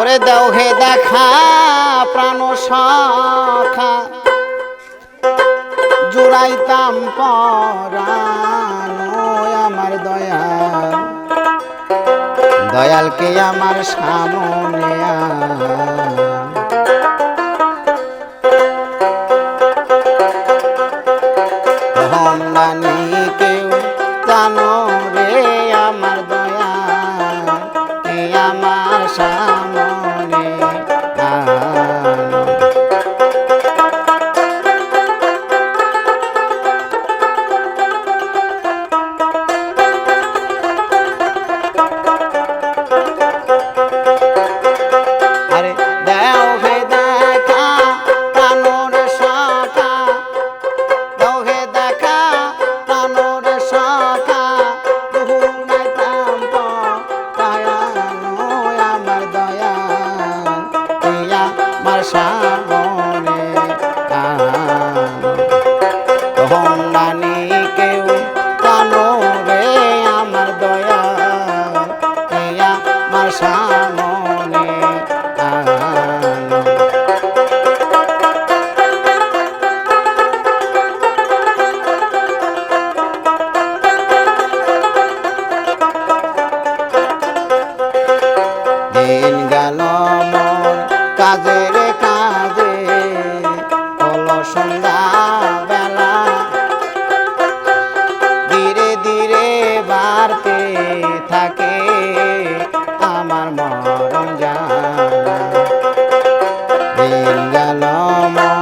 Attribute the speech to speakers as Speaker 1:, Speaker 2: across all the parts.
Speaker 1: ওরে দেও হে দেখা প্রাণ সখা জুড়াইতাম আমার দয়াল। দয়ালকে আমার সামনে কেউ জানো মার more.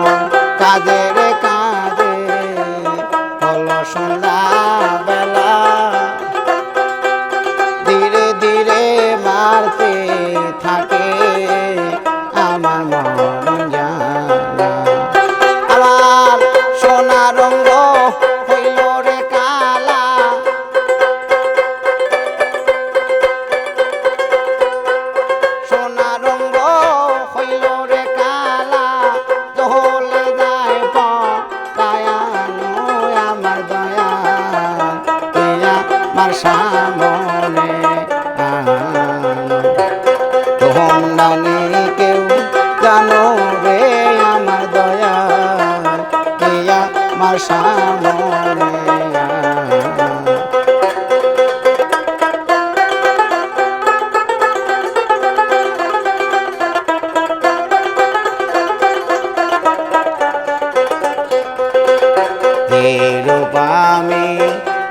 Speaker 1: দিয়া মার সামনে কেউ জানো রে আমার দয়া দিয়া মার সামনে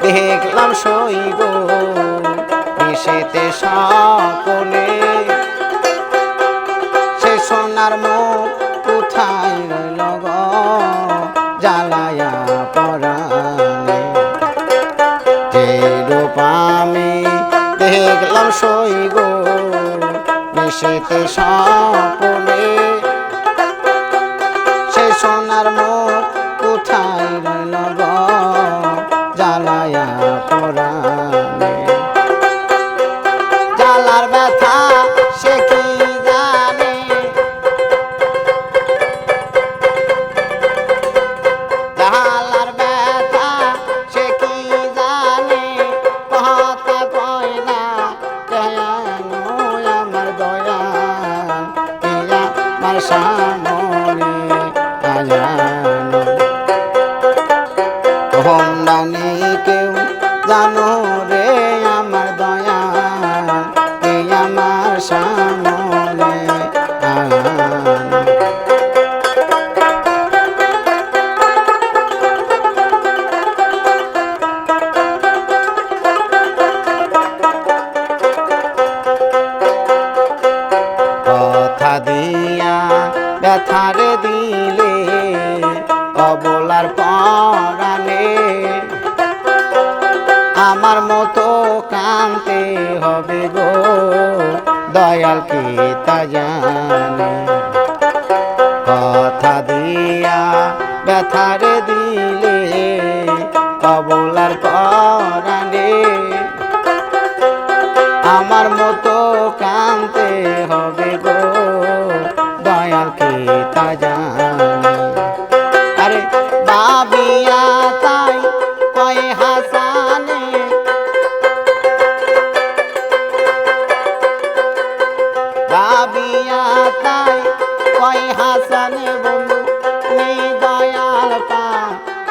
Speaker 1: দেখলাম সইব মিশেতে সকলে সে সোনার মুখ কোথায় রইল গো, জ্বালায়া পরানে যে দেখলাম সইব মিশেতে সকলে জ্বালার ব্যথা, সে কি জানে? জ্বালার ব্যথা, সে কি জানে? কথা কয় না আমার দয়া। আমার সামনে আয়ানো ব্যথারে দিলে অবলার পরানে আমার মতো কানতে হবে গো, দয়াল কে তা জানে। কথা দিয়া ব্যথারে দিলে অবলার পরানে আমার মতো কানতে হবে ভাবিয়া তাই কয় হাসানে। ভাবিয়া তাই কয় হাসানে বন্ধু নে দয়াল পা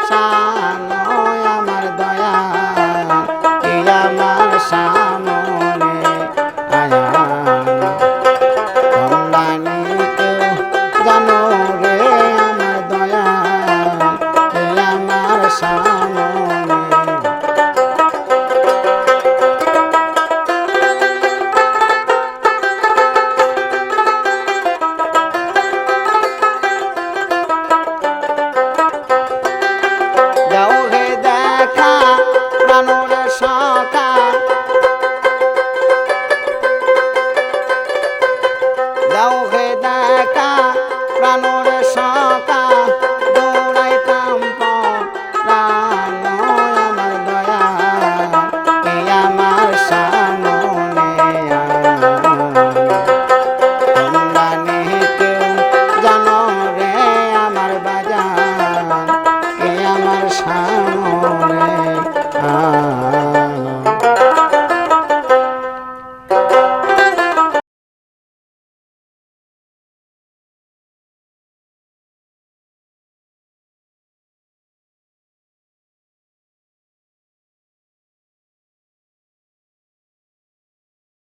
Speaker 1: সানা